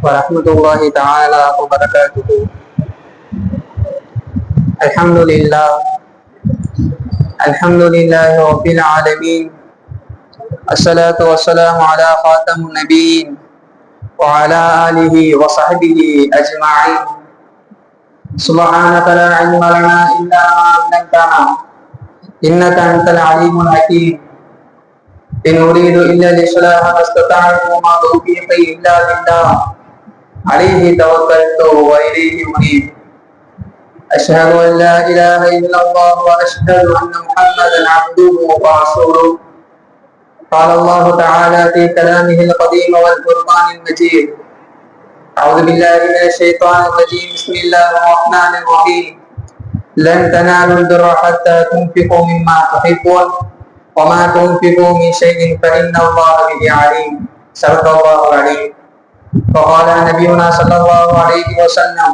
ورحمة الله تعالى وبركاته. الحمد لله. الحمد لله رب العالمين. الصلاة والسلام على خاتم النبيين وعلى آله وصحبه أجمعين. سبحانك لا علم لنا إلا ما علمتنا. إنك أنت العليم الحكيم. إن أريد إلا الإصلاح ما استطعت وما توفيقي إلا بالله. عليه توكلت وإليه أنيب أشهد أن لا إله إلا الله وأشهد أن محمدا عبده ورسوله. قال الله تعالى في كلامه القديم والفرقان المجيد. أعوذ بالله من الشيطان الرجيم. بسم الله الرحمن الرحيم. لن تنالوا البر حتى تنفقوا مما تحبون وما تنفقوا من شيء فإن الله به عليم. صدق الله العليم وقال نبينا صلى الله عليه وسلم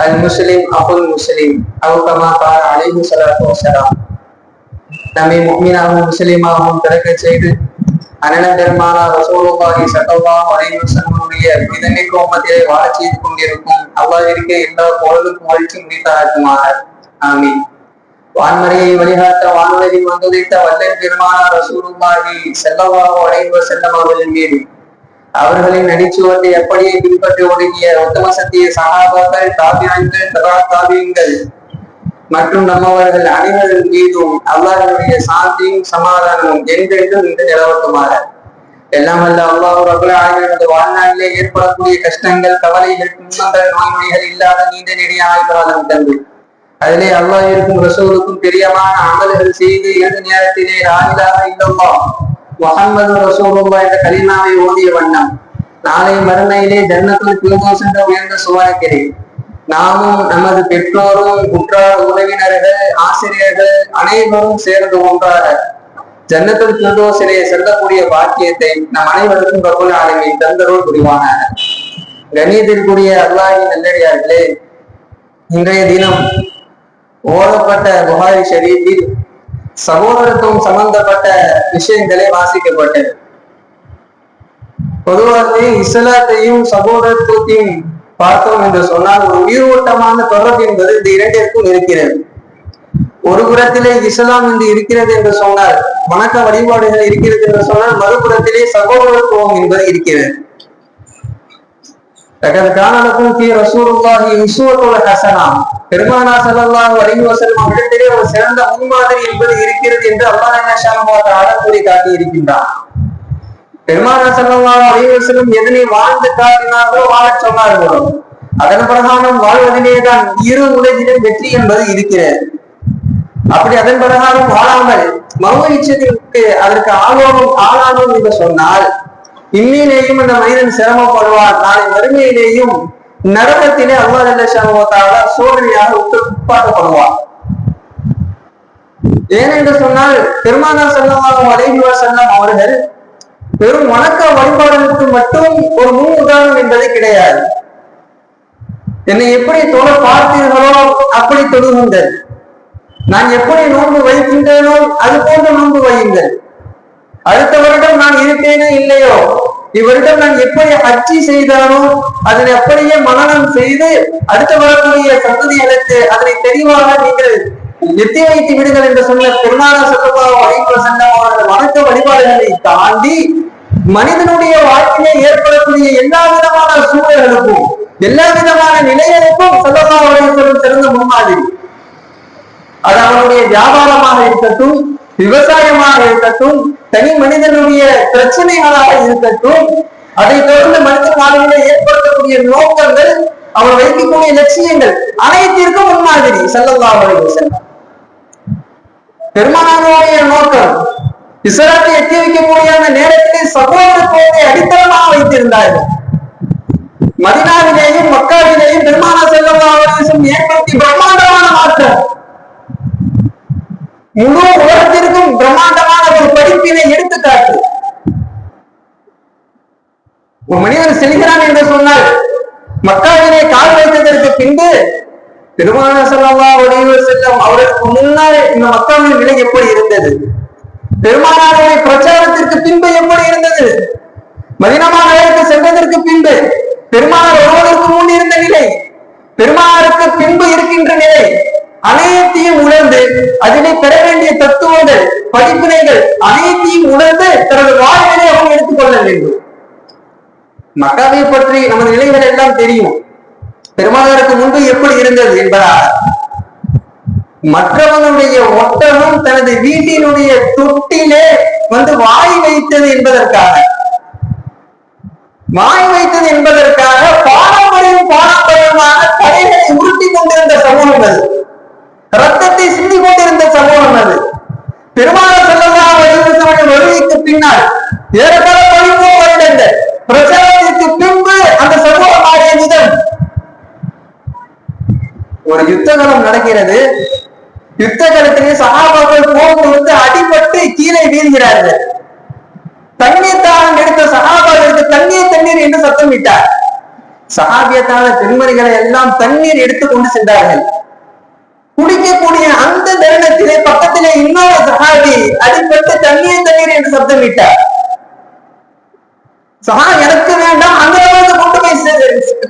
المسلم أخو المسلم أو كما قال عليه الصلاة والسلام நம்மை முக்மீனாகவும் முஸ்லீமாகவும் பிறக்கச் செய்து அண்ணன் பெருமானா ரசூலுல்லாஹி ஸல்லல்லாஹு அலைஹி வஸல்லமுடைய புனிதமிக்க உம்மத்திலே வாழச் செய்து கொண்டிருக்கும் அல்லாஹ்விற்கு எல்லா புகழும் புகழ்ச்சி முடித்தாக்குமாறு ஆமீன் வான்மறையை வழிகாட்ட வான்வழி வந்துதைத்த வல்லல் பெருமானா ரசூலுல்லாஹி ஸல்லல்லாஹு அலைஹி வஸல்லம் அவர்களின் மீது அவர்களின் நடிச்சுவத்தை எப்படியே பின்பற்றி ஒடுங்கிய உத்தம சத்திய சகாபாக்கள் தாபியங்கள் தபா மற்றும் நம்மவர்கள் அனைவரின் மீதும் அல்லாஹனுடைய சாந்தியும் சமாதானமும் என்றென்றும் இன்று நிலவட்டுமாறு எல்லாம் அல்ல அல்லாஹ் ரபுல ஆகியோரது வாழ்நாளிலே ஏற்படக்கூடிய கஷ்டங்கள் கவலைகள் துன்பங்கள் நோய்மொழிகள் இல்லாத நீண்ட நெடிய ஆய்வாளம் தந்து அதிலே அல்லாஹிற்கும் ரசூலுக்கும் பிரியமான அமல்கள் செய்து இறுதி நேரத்திலே ராயிலாக இல்லம்மா முகமது ரசூலுல்லா என்ற கலிமாவை ஓதிய வண்ணம் நாளை மறுமையிலே ஜன்னத்துல் பிரிதோஸ் என்ற உயர்ந்த சுவாக்கிறேன் நாமும் நமது பெற்றோரும் உற்றார் உறவினர்கள் ஆசிரியர்கள் அனைவரும் சேர்ந்து ஒன்றாக ஜன்னத்துல் பிரிதோசிலே செல்லக்கூடிய பாக்கியத்தை நம் அனைவருக்கும் பிரபுல் ஆளுமை தந்தரோடு புரிவான கணியத்திற்குரிய அல்லாஹின் நல்லடியார்களே இன்றைய தினம் ஓதப்பட்ட புகாரி ஷரீஃபில் சகோதரத்துவம் சம்பந்தப்பட்ட விஷயங்களே வாசிக்கப்பட்டது. பொதுவாகவே இஸ்லாத்தையும் சகோதரத்துவத்தையும் பார்த்தோம் என்று சொன்னால் ஒரு உயிரோட்டமான தொடர்பு என்பது இந்த இரண்டிற்கும் இருக்கிறது. ஒரு புறத்திலே இஸ்லாம் என்று இருக்கிறது என்று சொன்னால் வணக்க வழிபாடுகள் இருக்கிறது என்று சொன்னால் மறுபுறத்திலே சகோதரத்துவம் என்பது இருக்கிறது. காணலுக்கும் கீ ரசூலுல்லாஹி உஸ்வத்துல் ஹசனா பெருமானா ஸல்லல்லாஹு அலைஹி வஸல்லம் அவரிடத்திலே ஒரு சிறந்த முன்மாதிரி என்பது இருக்கிறது என்று அல்லாஹ் ஜல்லல்லாஹு கூறி காட்டி இருக்கின்றார் பெருமானா ஸல்லல்லாஹு அலைஹி வஸல்லம் எதனை வாழ்ந்து காட்டினார்களோ வாழச் சொன்னார்களோ அதன் பிரகாரம் வாழ்வதிலே தான் இரு உலகிலும் வெற்றி என்பது இருக்கிறது. அப்படி அதன் பிரகாரம் வாழாமல் மௌன இச்சத்திற்கு அதற்கு ஆலோகம் ஆளானோம் என்று சொன்னால் இம்மையிலேயும் அந்த மனிதன் சிரமப்படுவார். நாளை வறுமையிலேயும் நரகத்திலே அல்லா அல்ல சோதனையாக உட்பாட்டப்படுவார் ஏனென்று சொன்னால் பெருமானா செல்லமாக அலைஹி செல்லம் அவர்கள் வெறும் வணக்க வழிபாடுகளுக்கு மட்டும் ஒரு முன் உதாரணம் என்பது கிடையாது. என்னை எப்படி தொழ பார்த்தீர்களோ அப்படி தொழுகுங்கள். நான் எப்படி நோன்பு வைக்கின்றேனோ அது போன்ற நோன்பு வையுங்கள். அடுத்த வருடம் நான் இருப்பேனோ இல்லையோ இவரிடம் நான் எப்படி அச்சி செய்தானோ அதனை அப்படியே மனநம் செய்து அடுத்த வரக்கூடிய சந்ததிகளுக்கு அதனை தெளிவாக நீங்கள் எத்தி வைத்து விடுங்கள் என்று சொன்ன பெருமானா சொல்லப்பா வழிபாடு சென்ற வணக்க வழிபாடுகளை தாண்டி மனிதனுடைய வாழ்க்கையிலே ஏற்படக்கூடிய எல்லா விதமான சூழல்களுக்கும் எல்லா விதமான நிலைகளுக்கும் சொல்லப்பா வழிபடும் சிறந்த முன்மாதிரி. அது அவனுடைய வியாபாரமாக இருக்கட்டும் விவசாயமாக இருக்கட்டும் தனி மனிதனுடைய பிரச்சனைகளாக இருக்கட்டும் அதை தொடர்ந்து மனித வாழ்வில ஏற்படுத்தக்கூடிய நோக்கங்கள் அவன் வைக்கக்கூடிய லட்சியங்கள் அனைத்திற்கும் முன்மாதிரி செல்லல்லா அவர்கள் செல்லம் பெருமானாருடைய நோக்கம் இஸ்லாத்தை எட்டி வைக்கக்கூடிய அந்த நேரத்திலே சகோதரத்துவத்தை அடித்தளமாக வைத்திருந்தார்கள் மதினாவிலேயும் மக்காவிலேயும் பெருமானா செல்லல்லா அவர்கள் ஏற்படுத்தி பிரம்மாண்டமான மாற்றம். முழு உலகத்திற்கும் பிரம்மாண்டமான ஒரு படிப்பினை எடுத்துக்காட்டு. ஒரு மனிதன் செல்கிறான் என்று சொன்னால் மக்காவிலே கால் வைத்ததற்கு பின்பு பெருமான செல்லவா ஒளிவு செல்லம் அவருக்கு முன்னால் இந்த மக்காவின் நிலை எப்படி இருந்தது? பெருமானாருடைய பிரச்சாரத்திற்கு பின்பு எப்படி இருந்தது? மதினமானவருக்கு சென்றதற்கு பின்பு பெருமானார் வருவதற்கு முன் இருந்த நிலை பெருமானாருக்கு பின்பு இருக்கின்ற நிலை அனைத்தையும் உணர்ந்து அதிலே பெற படிப்பினைகள் அனைத்தையும் உணர்ந்து தனது வாழ்வினை அவன் எடுத்துக்கொள்ள வேண்டும். மக்காவை பற்றி நமது நிலைகள் எல்லாம் தெரியும். பெருமானாருக்கு முன்பு எப்படி இருந்தது என்பதாக மற்றவனுடைய ஒட்டமும் தனது வீட்டினுடைய தொட்டிலே வந்து வாய் வைத்தது என்பதற்காக வாய் வைத்தது என்பதற்காக பாரம்பரியம் பாரம்பரியமாக கடைகளை உருட்டி கொண்டிருந்த சமூகம் அது. ரத்தத்தை சிந்தி கொண்டிருந்த சமூகம் அது. பெருமாள் செல்லலாம் வலியுறுத்தவர்கள் வருகைக்கு பின்னால் ஏறத்தாழ பதிமூணு வருடங்கள். பிரச்சாரத்திற்கு பின்பு அந்த சமூகம் ஆகிய ஒரு யுத்தகலம் நடக்கிறது. யுத்த காலத்திலே சகாபாக்கள் போர் வந்து அடிபட்டு கீழே வீழ்கிறார்கள். தண்ணீர் தானம் எடுத்த சகாபாக்களுக்கு தண்ணீர் தண்ணீர் என்று சத்தம் விட்டார் சகாபியத்தான பெண்மணிகளை எல்லாம் தண்ணீர் எடுத்துக் கொண்டு சென்றார்கள். குடிக்கக்கூடிய அந்த தருணத்திலே பக்கத்திலே இன்னொரு சஹாபி அடிப்பட்டு தண்ணீர் தண்ணீர் என்று சத்தம் விட்டார் சஹா எனக்கு வேண்டாம் அந்த அளவுக்கு கொண்டு போய்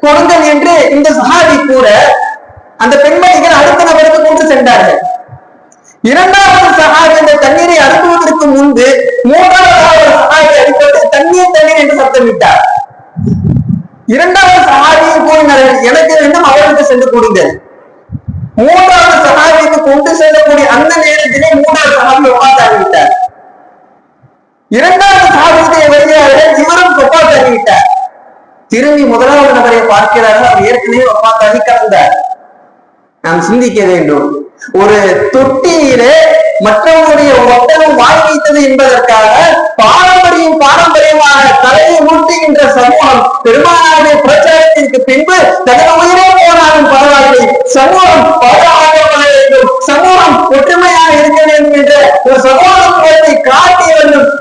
கொடுங்கள் என்று இந்த சஹாபி கூற அந்த பெண்மணிகள் அடுத்த நபருக்கு கொண்டு சென்றார்கள். இரண்டாவது சஹாபி அந்த தண்ணீரை அனுப்புவதற்கு முன்பு மூன்றாவது சஹாபி அடிப்பட்டு தண்ணீர் தண்ணீர் என்று சத்தமிட்டார் இரண்டாவது சஹாபியும் கூறினார்கள் எனக்கு வேண்டும் அவருக்கு சென்று கொடுங்கள். மூன்றாவது சகாபிக்கு கொண்டு செல்லக்கூடிய அந்த நேரத்திலே மூன்றாவது சகாபி ஒப்பாத்தாகிவிட்டார் இரண்டாவது சகாபியுடைய வருகிறார்கள் இவரும் ஒப்பாத்தாகிவிட்டார் திரும்பி முதலாவது நபரை பார்க்கிறார்கள். அவர் ஏற்கனவே ஒப்பாத்தாகி கலந்தார் நாம் சிந்திக்க வேண்டும். ஒரு தொட்டியிலே மற்றவங்களுடைய ஒட்டகம் வாய் வைத்தது என்பதற்காக பாரம்பரியம் பாரம்பரியமாக தலையை ஊட்டுகின்ற சமூகம் பெருமானாருடைய பிரச்சாரத்திற்கு பின்பு தனது உயிரே போனாலும்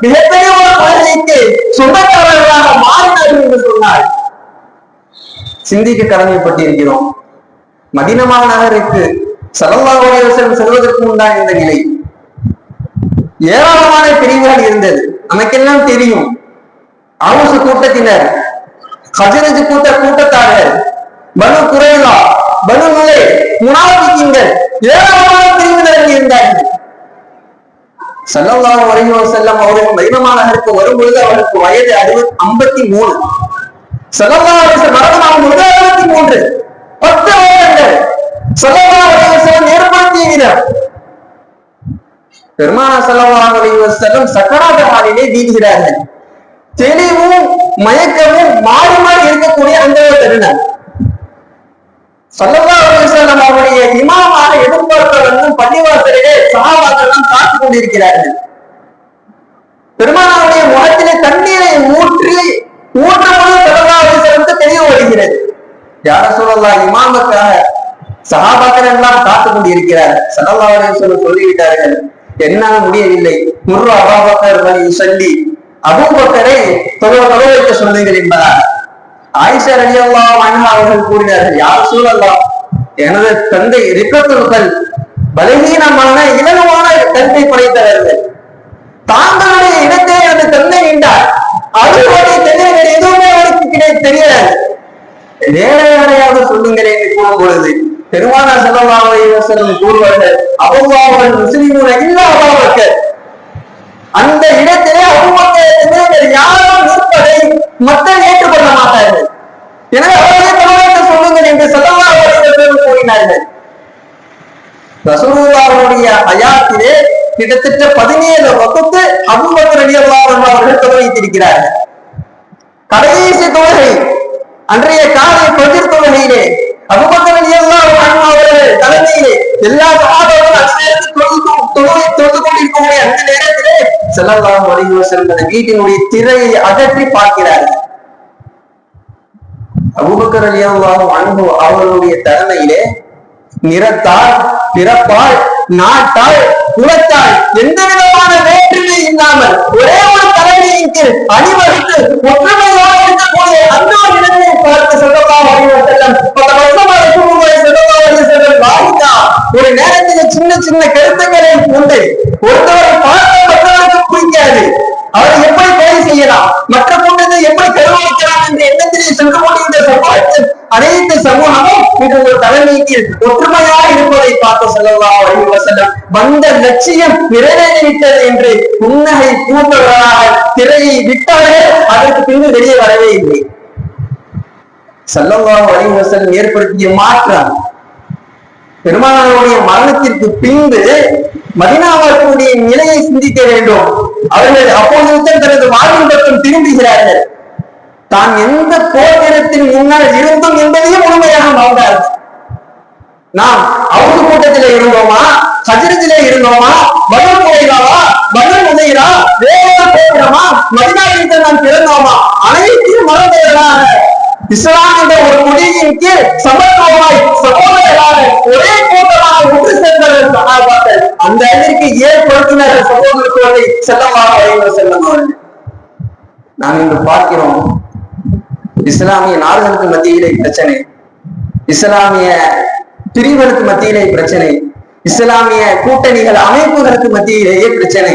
மிகப்பெரிய ஒரு கொள்கைக்கு சொந்தக்காரர்களாக மாறினார்கள் என்று சொன்னார் சிந்திக்க கடமைப்பட்டிருக்கிறோம். மதினமா நகருக்கு சல்லல்லாஹு செல்வதற்கு முன்தான் இந்த நிலை. ஏராளமான பிரிவுகள் இருந்தது. நமக்கெல்லாம் தெரியும். ஆவுசு கூட்டத்தினர் ஹஜரஜ் கூட்ட கூட்டத்தாக பனு குறைலா பனு நுலை முனாபிக்கிங்கள் ஏராளமான பிரிவினர்கள் இருந்தார்கள். சல்லல்லாஹு அலைஹி வஸல்லம் அவர்கள் மதினமா நகருக்கு வரும்பொழுது அவருக்கு வயது அறுபத்தி ஐம்பத்தி மூணு. சல்லல்லாஹு அலைஹி மரணமாகும் பொழுது அறுபத்தி மூன்று. பத்து வருடங்கள். சல்லல்லாஹு அலைஹி வஸல்லம் ஏற்படுத்திய விதம். பெருமானா சல்லல்லாஹு அலைஹி வஸல்லம் சக்கராத ஹாலிலே வீழ்கிறார்கள் தெளிவும் மயக்கமும் மாறி மாறி இருக்கக்கூடிய அந்த தருணம். சல்லல்லாஹு அலைஹி அவருடைய இமாமான எதிர்பார்க்க வந்து பள்ளிவாசலிலே சகாபாக்கள் எல்லாம் காத்துக் கொண்டிருக்கிறார்கள். பெருமானாவுடைய முகத்திலே தண்ணீரை ஊற்றி ஊற்றும்போது சல்லல்லாஹு அலைஹி வருகிறது. யார சொல்லலாம் இமாமுக்காக சகாபாக்கள் எல்லாம் காத்துக் கொண்டிருக்கிறார் சல்லல்லாஹு அலைஹி சொல்லிவிட்டார்கள் என்னால் முடியவில்லை. முர்ரு அபாபக்கர் சொல்லி அபூபக்கரை தொழுவ தொழ வைக்க சொல்லுங்கள் என்பதாக. ஆயிஷா ரலியல்லாஹு அன்ஹா அவர்கள் கூறினார்கள் யார் சூழல்லா எனது தந்தை ரிக்கத்துகள் பலகீனமான இலகுவான தந்தை படைத்தவர்கள். தாங்களுடைய இடத்தை எனது தந்தை நின்றார் அவர்களுடைய தெரிய எதுவுமே அவருக்கு கிடை தெரியாது. வேற யாரையாவது சொல்லுங்களேன் என்று கூறும் பொழுது பெருமானா செல்லல்லாஹு அலைஹி கூறுவார்கள் அபூபக்கர் முஸ்லிமுன இல்லாதவர்கள் அந்த இடத்திலே அவங்க யாரும் நிற்பதை மக்கள் எனவே அவர்களே தமிழகத்தை சொல்லுங்கள் என்று செல்லவா அலைஹி கூறினார்கள். ரசூலுல்லாஹுடைய ஹயாத்திலே கிட்டத்தட்ட பதினேழு வகுப்பு அபூபக்கர் ரலியல்லாஹு அன்ஹு அவர்கள் தொழுவித்திருக்கிறார்கள். கடைசி தொழுகை அன்றைய காலை பகிர் தொழுகையிலே அபுபக்கர் ரலியல்லாஹு அவர்கள் தலைமையிலே எல்லா சஹாபாக்களும் அந்நேரத்தில் தொழுது தொழுகை தொழுது கொண்டிருக்கக்கூடிய அந்த நேரத்திலே ஸல்லல்லாஹு அலைஹி வீட்டினுடைய திரையை அகற்றி பார்க்கிறார்கள். அபுபக்கர் ரலியல்லாஹு அன்ஹு அவர்களுடைய தலைமையிலே நிறத்தால் பிறப்பால் நாட்டால் குலத்தால் எந்த விதமான வேற்றுமை இல்லாமல் ஒரே ஒரு தலைமையின் கீழ் அணிவகுத்து ஒற்றுமையோடு இருக்கக்கூடிய அந்த ஒரு இடத்தை பார்த்து சொல்லலாம் செல்லம் பல வருஷமாக இருக்கும்போது சொல்லலாம் செல்லம் வாங்கிட்டா ஒரு நேரத்தில் சின்ன சின்ன கருத்துக்களை உண்டு ஒருத்தவரை பார்த்த மற்றவருக்கு பிடிக்காது. அவரை எப்படி கொலை செய்யலாம்? மற்ற இது ஒற்றுமையா இருப்பதை பார்த்த செல்லவா வந்த லட்சியம் நிறைவேறிவிட்டது என்று புன்னகை பூந்தவர்களாக திரையை விட்டாலே அதற்கு பின்பு வெளியே வரவே இல்லை. செல்லவா அலைஹி ஏற்படுத்திய மாற்றம் பெருமானாருடைய மரணத்திற்கு பின்பு மதினாவார்களுடைய நிலையை சிந்திக்க வேண்டும். அவர்கள் அப்போதுதான் தனது வாழ்வின் பக்கம் திரும்புகிறார்கள். தான் எந்த போர்த்திரத்தின் முன்னால் இருந்தோம் என்பதையும் முழுமையாக மறந்தார்கள். நாம் அவங்க கூட்டத்திலே இருந்தோமா? ஹஜரத்திலே இருந்தோமா? பதில் முறையிலாவா பதில் முதையிலா வேற போகிறோமா மதினாயிரத்தில் நாம் பிறந்தோமா? அனைத்தையும் மறந்தவர்களாக. இஸ்லாம் என்ற ஒரு கொடியின் கீழ் சமத்துவமாய் சகோதரர்களாக ஒரே கூட்டமாக ஒன்று சேர்ந்தவர்கள் சகாபாக்கள். அந்த அளவிற்கு ஏற்படுத்தினார்கள் சகோதரத்துவத்தை செல்லமாக செல்லமாக நாம் இன்று பார்க்கிறோம் இஸ்லாமிய நாடுகளுக்கு மத்தியிலே பிரச்சனை. இஸ்லாமிய பிரிவுகளுக்கு மத்தியிலே பிரச்சனை. இஸ்லாமிய கூட்டணிகள் அமைப்புகளுக்கு மத்தியிலேயே பிரச்சனை.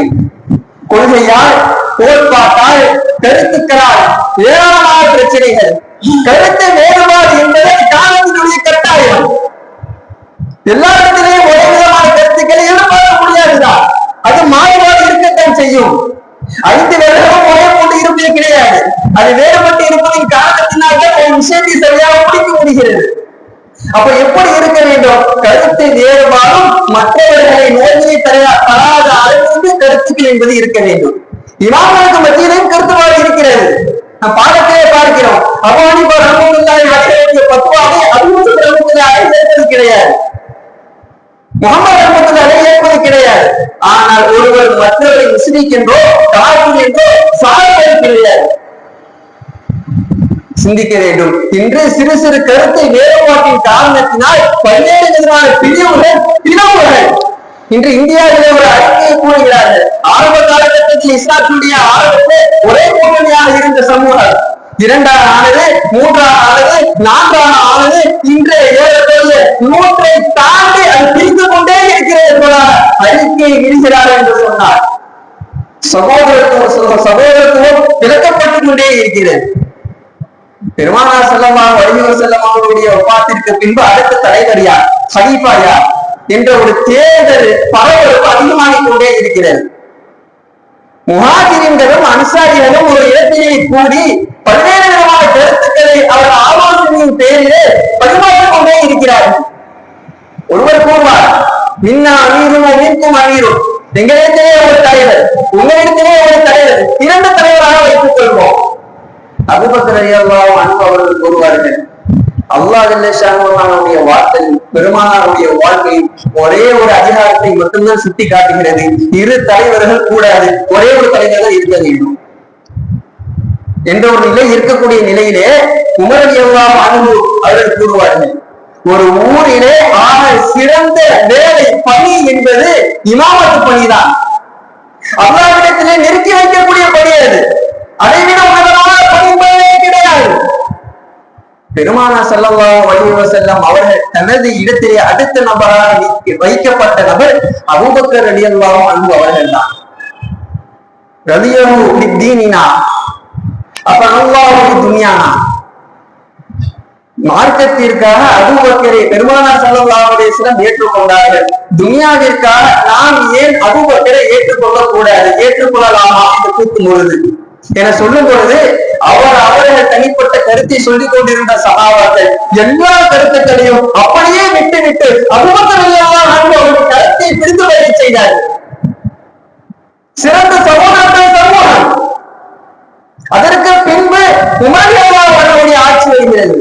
கொள்கையால் கோட்பாட்டால் கருத்துக்களால் ஏராளமான பிரச்சனைகள். கருத்து வேறுபாடு என்பதே காலத்தினுடைய கட்டாயம். எல்லா இடத்திலேயும் ஒரே விதமான கருத்துக்களை எதிர்பார்க்க முடியாதுதான். அது மாறுபாடு இருக்கத்தான் செய்யும். ஐந்து வருடமும் ஒரே போட்டு இருப்பதே கிடையாது. அது வேறுபட்டு இருப்பதின் காரணத்தினால்தான் ஒரு விஷயத்தை சரியாக முடிக்க முடிகிறது. அப்ப எப்படி இருக்க வேண்டும்? கருத்து வேறுபாடும் மற்றவர்களை நேர்மையை தர தராத அளவிற்கு கருத்துக்கள் என்பது இருக்க வேண்டும். இமாம்களுக்கு மத்தியிலும் கருத்துவாறு இருக்கிறது. நம் பாடத்திலே பார்க்கிறோம். அபானிபா ரஹமுல்லாஹி அலைஹி பத்துவாவை அபூ ரஹமுல்லாஹி சேர்ப்பது கிடையாது. முகமது ரஹமத்துல்லாஹி ஏற்பது கிடையாது. ஆனால் ஒருவர் மற்றவரை முஸ்லிக்கின்றோ காரணம் என்றோ சார்பது கிடையாது. சிந்திக்க வேண்டும். இன்று சிறு சிறு கருத்தை வேறுபாட்டின் காரணத்தினால் பல்வேறு விதமான பிரிவுகள் பிளவுகள். இன்று இந்தியாவிலே ஒரு அறிக்கையை கூறுகிறார்கள். ஆரம்ப காலகட்டத்தில் இஸ்லாத்தினுடைய ஆரம்பத்தில் ஒரே கூட்டணியாக இருந்த சமூகம். இரண்டாம் ஆனது மூன்றாம் ஆனது நான்காம் ஆனது இன்றைய ஏழு நூற்றை தாண்டி அது பிரிந்து கொண்டே இருக்கிறது போல அறிக்கையை விடுகிறார் என்று சொன்னார். சகோதரத்துவம் சகோதரத்துவம் விளக்கப்பட்டுக் கொண்டே இருக்கிறது. பெருமானார் செல்லமாக வடிவர் செல்லம் அவருடைய ஒப்பாத்திற்கு பின்பு அடுத்த தலைவர் யார்? ஹலீஃபா யார்? என்ற ஒரு தேர்தல் பரபரப்பு அதிகமாகிக் கொண்டே இருக்கிறது. முஹாஜிரின்களும் அன்சாரிகளும் ஒரு இடத்திலே கூடி பல்வேறு விதமான கருத்துக்களை அவர் ஆலோசனையின் பேரிலே பரிமாறிக் கொண்டே இருக்கிறார்கள். ஒருவர் கூறுவார் மின்னா அமீரும் மீன்கும் அமீரும். எங்களிடத்திலே ஒரு தலைவர் உங்களிடத்திலே ஒரு தலைவர் இரண்டு தலைவராக வைத்துக் கொள்வோம். அபுபக்கர் அன்பு அவர்கள் கூறுவார்கள் அல்லாஹ் ஜல்லஷானுடைய வார்த்தை பெருமானாருடைய வாழ்க்கை ஒரே ஒரு அதிகாரத்தை மட்டும்தான் சுட்டி காட்டுகிறது இரு தலைவர்கள் கூடாது ஒரே ஒரு தலைவர்கள் இருக்க வேண்டும். என்ற ஒரு நிலை இருக்கக்கூடிய நிலையிலே குமரன் எல்லாம் அன்பு அவர்கள் கூறுவார்கள் ஒரு ஊரிலே ஆக சிறந்த வேலை பணி என்பது இமாமத்து பணிதான் அல்லாவிடத்திலே நிறுத்தி வைக்கக்கூடிய பணி அது. அதைவிட உன்னதமான பணிபே கிடையாது. பெருமானா செல்லல்லா வலிவ செல்லம் அவர்கள் தனது இடத்திலே அடுத்த நபராக வைக்கப்பட்ட நபர் அபூபக்கர் ரடியாவும் அன்பு அவர்கள் தான். ரலியஹு தீனினா அப்ப அல்லாவுக்கு துன்யானா? மார்க்கத்திற்காக அபூபக்கரை பெருமானார் ஸல்லல்லாஹு சிலம் ஏற்றுக்கொண்டார்கள். துனியாவிற்காக நாம் ஏன் அபூபக்கரை ஏற்றுக்கொள்ள கூடாது ஏற்றுக்கொள்ளலாமா? என்று கூட்டும் பொழுது. என சொல்லும் பொழுது அவர் அவர்கள் தனிப்பட்ட கருத்தை சொல்லிக் கொண்டிருந்த சகாபாக்கள் எல்லா கருத்துக்களையும் அப்படியே விட்டு விட்டு அபூபக்கர் அவர்கள் கருத்தை பிரிந்து வரை செய்தார் சிறந்த சமூகத்தை சமூகம். அதற்கு பின்பு உமரியாவா அவர்களுடைய ஆட்சி வருகிறது.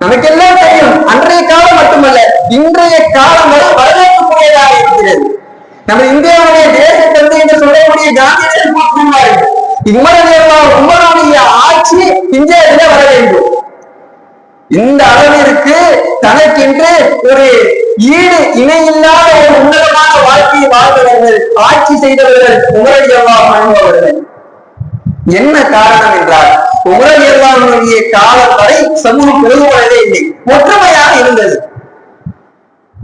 நமக்கெல்லாம் தெரியும் அன்றைய காலம் மட்டுமல்ல இன்றைய காலம் வரை வரவேற்கக்கூடியதாக இருக்கிறது. நம்ம இந்தியாவுடைய தேச தந்தை என்று சொல்லக்கூடிய காந்தியடிகள் கூறுவார்கள் உமரவியெல்லாம் உமருடைய ஆட்சி இந்தியாவிலே வர வேண்டும். இந்த அளவிற்கு தனக்கென்று ஒரு ஈடு இணையில்லாத ஒரு உன்னதமான வாழ்க்கையை வாழ்ந்தவர்கள் ஆட்சி செய்தவர்கள் உமரவியெல்லாம் அனுபவர்கள் என்ன காரணம் என்றால் உமரவியல்லாவுடைய காலம் வரை சமூகம் பிளவுபடவே இல்லை ஒற்றுமையாக இருந்தது.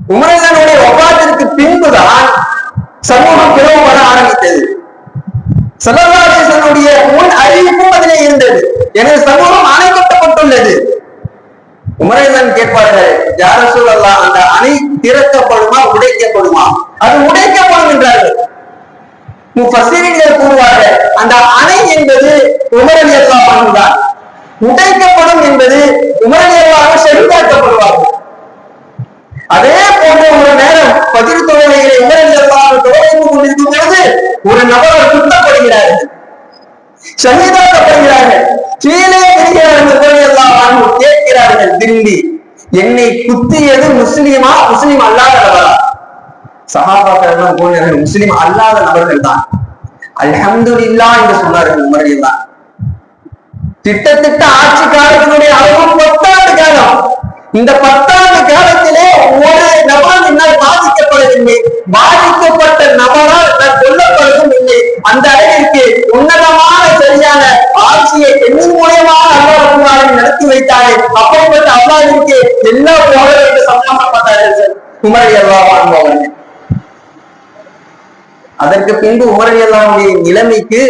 உமரவியனுடைய ஒப்பாத்திற்கு பின்புதான் சமூகம் பிளவுபட ஆரம்பித்தது. சல்லல்லாஹுடைய முன் அறிவிப்பும் அதிலே இருந்தது. எனது சமூகம் அணைக்கப்பட்டுள்ளது உமரேசன் கேட்பார்கள் யார சொல்லலாம் அந்த அணை திறக்கப்படுமா உடைக்கப்படுமா? அது உடைக்கப்படும் என்றார்கள். முஃபஸிரின்கள் கூறுவார்கள் அந்த அணை என்பது உமரலி அல்லாஹ் தான். உடைக்கப்படும் என்பது உமரலி அல்லாஹ் அதே போன்ற ஒரு நேரம் பதில் தொழிலைகளை உமரலி அல்லாஹ் கொண்டிருக்கும் பொழுது ஒரு நபர் சுத்தப்படுகிறார்கள் ஷஹீதாக்கப்படுகிறார்கள் கீழே விரிகிறார்கள் கேட்கிறார்கள். திரும்பி என்னை குத்தியது முஸ்லிமா? முஸ்லிம் அல்லாத நபரா சகாபாக்கள் கூறினார்கள் முஸ்லிம் அல்லாத நபர்கள் தான். அலமது இல்லா என்று சொன்னார்கள் உமர் தான். திட்டத்திட்ட ஆட்சி காலத்தினுடைய அளவு பத்தாண்டு காலம் இந்த பத்தாண்டு காலத்திலே ஒரு நபரும் என்னால் பாதிக்கப்படவில்லை. பாதிக்கப்பட்ட நபரால் நான் கொல்லப்படுவதும் இல்லை அந்த அளவிற்கு உன்னதமான சரியான ஆட்சியை எண்ணின் மூலியமாக அல்லாஹ் நடத்தி வைத்தாரே. அப்படிப்பட்ட அல்லாஹிற்கு எல்லா புகழும் என்று சம்பந்தப்பட்டார்கள் குமரி அல்லா வாழ்ந்தவர்கள் அதற்கு பின்பு உமரடி அல்லாவுடைய நிலைமைக்கு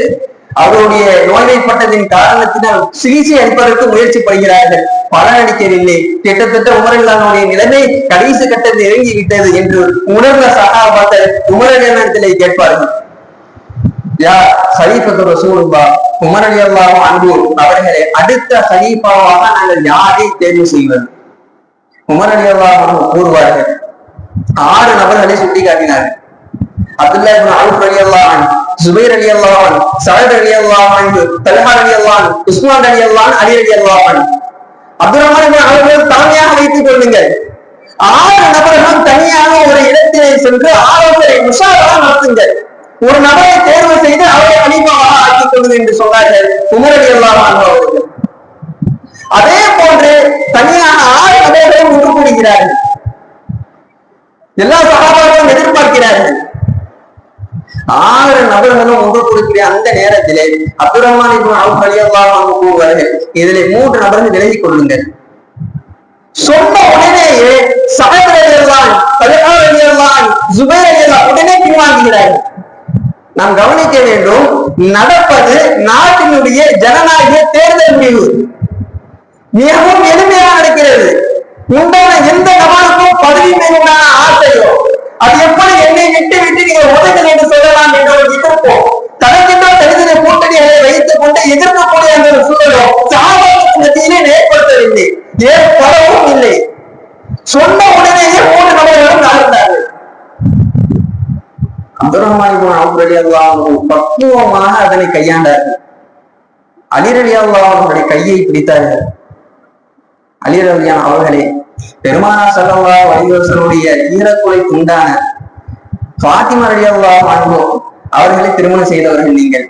அவருடைய நோய்வாய்ப்பட்டதின் காரணத்தினால் சிகிச்சை அளிப்பதற்கு முயற்சி படுகிறார்கள் பலனளிக்கவில்லை. கிட்டத்தட்ட உமரல்லாவுடைய நிலைமை கடைசி கட்டத்தில் இறங்கி விட்டது என்று உணர்ந்த சகாபாத்தர் உமரடியிலே கேட்பார்கள். யா ஹலீஃபத்து ரசூலுல்லா உமரடி அல்லாஹ் அன்பு அவர்களே அடுத்த ஹலீஃபாவாக நாங்கள் யாரை தேர்வு செய்வது? உமரடி அல்லாஹ் கூறுவார்கள். ஆறு நபர்களை சுட்டிக்காட்டினார்கள். அப்துல்லா இப்னு அவுஃப் ரலியல்லாஹு அன்ஹு ரலியல்லாஹு சஅத் ரலியல்லாஹு தல்ஹா ரலியல்லாஹு உஸ்மான் ரலியல்லாஹு அலி ரலியல்லாஹு அப்துல் ரஹ்மான் இப்னு அவுஃப் தலைமையாக வைத்துக் கொள்ளுங்கள். ஆறு நபர்களும் தனியாக ஒரு இடத்திலே சென்று ஆலோசனை முஷாவரா நடத்துங்கள். ஒரு நபரை தேர்வு செய்து அவரை கணிப்பாக ஆக்கிக் கொள்ளுங்கள் என்று சொன்னார்கள் உமர் ரலியல்லாஹு அவர்கள். அதே போன்று தனியான ஆறு நபர்களும் ஒன்று கூடுகிறார்கள் எல்லா சகாபாக்களும் எதிர்பார்க்கிறார்கள். ஆறு நபர்களும் ஒன்று அந்த நேரத்திலே அப்துல் ரஹ்மான் இப்னு அவுஃப் ரலியல்லாஹு அன்ஹு கூறுவார்கள். இதிலே மூன்று நபர்கள் விலகிக் கொள்ளுங்கள். சொன்ன உடனேயே சஹத் ரலியல்லாஹு தல்ஹா உடனே பின்வாங்குகிறார்கள். நாம் கவனிக்க வேண்டும் நடப்பது நாட்டினுடைய ஜனநாயக தேர்தல் முடிவு. மிகவும் எளிமையாக நடக்கிறது. உண்டான எந்த நபருக்கும் பதவி மீதான ஆசையோ அது எப்படி என்னை விட்டு விட்டு நீங்க உதவி என்று சொல்லலாம் என்ற ஒரு எதிர்ப்போம் தனக்கென்றோ தனித்தனி கூட்டணிகளை வைத்துக் கொண்டு எதிர்க்கக்கூடிய அந்த ஒரு சூழலோ சாதாரண மத்தியிலே ஏற்படுத்தவில்லை. ஏற்படவும் இல்லை. சொன்ன உடனேயே மூணு நபர்களும் நடந்தார்கள் அப்துல் போன அவுரலி அல்லாஹ் பக்குவமாக அதனை கையாண்டார்கள். அலிரலியா அவர்களுடைய கையை பிடித்தார்கள். அலிரலியான் அவர்களே பெருமானா சல்லா வலிவசனுடைய ஈரக்குலை துண்டான பாத்திமா அலி அல்லாஹ் அவர்களை திருமணம் செய்தவர்கள் நீங்கள்.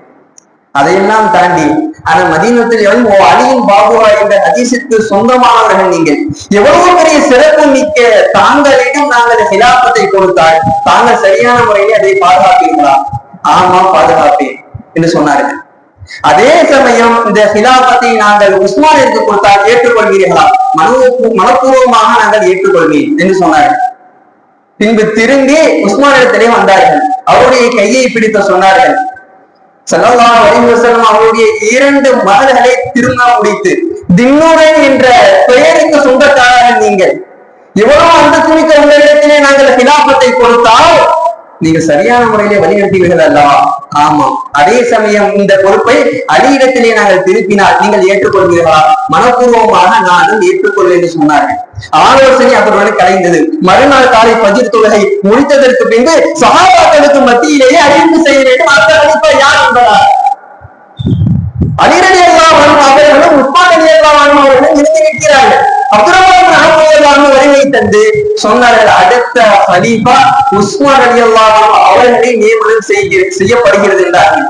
அதையெல்லாம் தாண்டி அந்த மதீனத்தில் எவ்வளவு ஓ அலியின் பாபுவா என்ற ஹதீஸுக்கு சொந்தமானவர்கள் நீங்கள். எவ்வளவு பெரிய சிறப்பு மிக்க தாங்களிடம் நாங்கள் ஹிலாபத்தை கொடுத்தால் தாங்கள் சரியான முறையில் அதை பாதுகாப்பீர்களா? ஆமா பாதுகாப்பேன் என்று சொன்னார்கள். அதே சமயம் இந்த ஹிலாபத்தை நாங்கள் உஸ்மானிற்கு கொடுத்தால் ஏற்றுக்கொள்வீர்களா? மனோ மனப்பூர்வமாக நாங்கள் ஏற்றுக்கொள்வேன் என்று சொன்னார்கள். பின்பு திரும்பி உஸ்மானிடத்திலே வந்தார்கள். அவருடைய கையை பிடித்து சொன்னார்கள் சல்லல்லாஹு அலைஹி அவருடைய இரண்டு மகள்களை திருமணம் முடித்து தின்னுடன் என்ற பெயருக்கு சொந்தக்காரர்கள் நீங்கள். இவ்வளவு அந்த துணிக்க உங்களிடத்திலே நாங்கள் ஹிலாபத்தை கொடுத்தால் நீங்க சரியான முறையிலே வழிநடத்துவீர்கள் அல்லவா? ஆமா. அதே சமயம் இந்த பொறுப்பை அடியிடத்திலே நாங்கள் திருப்பினால் நீங்கள் ஏற்றுக்கொள்வீர்களா? மனப்பூர்வமாக நானும் ஏற்றுக்கொள்வேன் என்று சொன்னார்கள். ஆலோசனை அவர்களுடைய கலைந்தது. மறுநாள் காலை பஜிர் தொழுகை முடித்ததற்கு பின்பு சகாபாக்களுக்கு மத்தியிலேயே அறிவிப்பு செய்ய வேண்டும். அந்த அறிவிப்பை யார் என்பதா? அலிரடி எல்லாம் அவர்களும் உஸ்மான் அலி எல்லாம் அவர்களும் இருந்து நிற்கிறார்கள். அப்துரமான் தந்து சொன்னார்கள். அடுத்த ஹலீஃபா உஸ்மான் அலி அல்லாஹ் அவர்களை நியமனம் செய்யப்படுகிறது என்றார்கள்.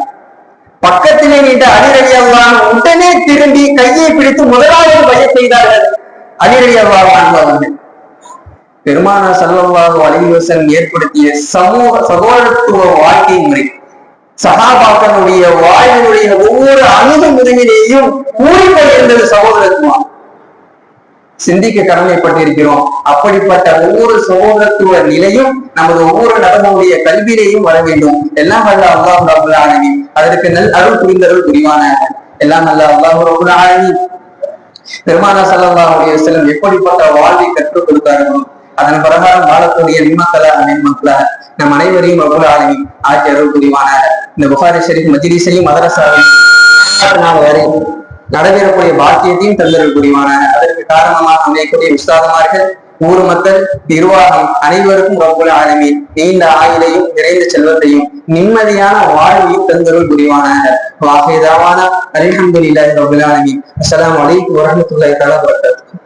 பக்கத்திலே நின்ற அலிரடி அல்லாஹ் உடனே திரும்பி கையை பிடித்து முதலாவது பய செய்தார்கள். அலிரடி அல்லாஹ் அவர்கள். பெருமானா சல்லல்லாஹு ஏற்படுத்திய சமூக சகோதரத்துவ வாழ்க்கை முறை. சகாபாக்கனுடைய வாழ்வினுடைய ஒவ்வொரு அணுகுமுறையிலேயும் ஊறிப்போய் இருந்தது சகோதரத்துவம். சிந்திக்க கடமைப்பட்டிருக்கிறோம். அப்படிப்பட்ட ஒவ்வொரு சகோதரத்துவ நிலையும் நமது ஒவ்வொரு நடமுடைய கல்வியிலேயும் வர வேண்டும். எல்லாம் நல்ல அல்லாஹ் ரபுல் ஆலமி அதற்கு நல் அருள் புரிந்தருள் புரிவான எல்லாம் அல்ல அல்லாஹ் ரபுல் ஆலமி பெருமானா சல்லல்லாஹு அலைஹி வஸல்லம் எப்படிப்பட்ட வாழ்வை கற்றுக் கொடுத்தார்களோ அதன் பிரகாரம் வாழக்கூடிய நிம்மக்களாக நிம்மக்களாக நம் அனைவரையும் ரபுல் ஆலமி ஆகிய அருள் புரிவான இந்த புகாரி ஷெரீப் மஜிரிசையும் மதரசாவையும் நாள் வரை நடைபெறக்கூடிய பாக்கியத்தையும் தந்தருள் புரிவான அதற்கு காரணமாக அமையக்கூடிய உஸ்தாதமார்கள் ஊர் மக்கள் நிர்வாகம் அனைவருக்கும் ரகுல ஆலமி நீண்ட ஆயுளையும் நிறைந்த செல்வத்தையும் நிம்மதியான வாழ்வையும் தந்தருள் புரிவானாக வாகேதாவான அல்ஹம்துலில்லாஹி ரப்புல் ஆலமீன். அஸ்ஸலாமு அலைக்கும் வரஹ்மத்துல்லாஹி தஆலா வபரகாத்துஹு.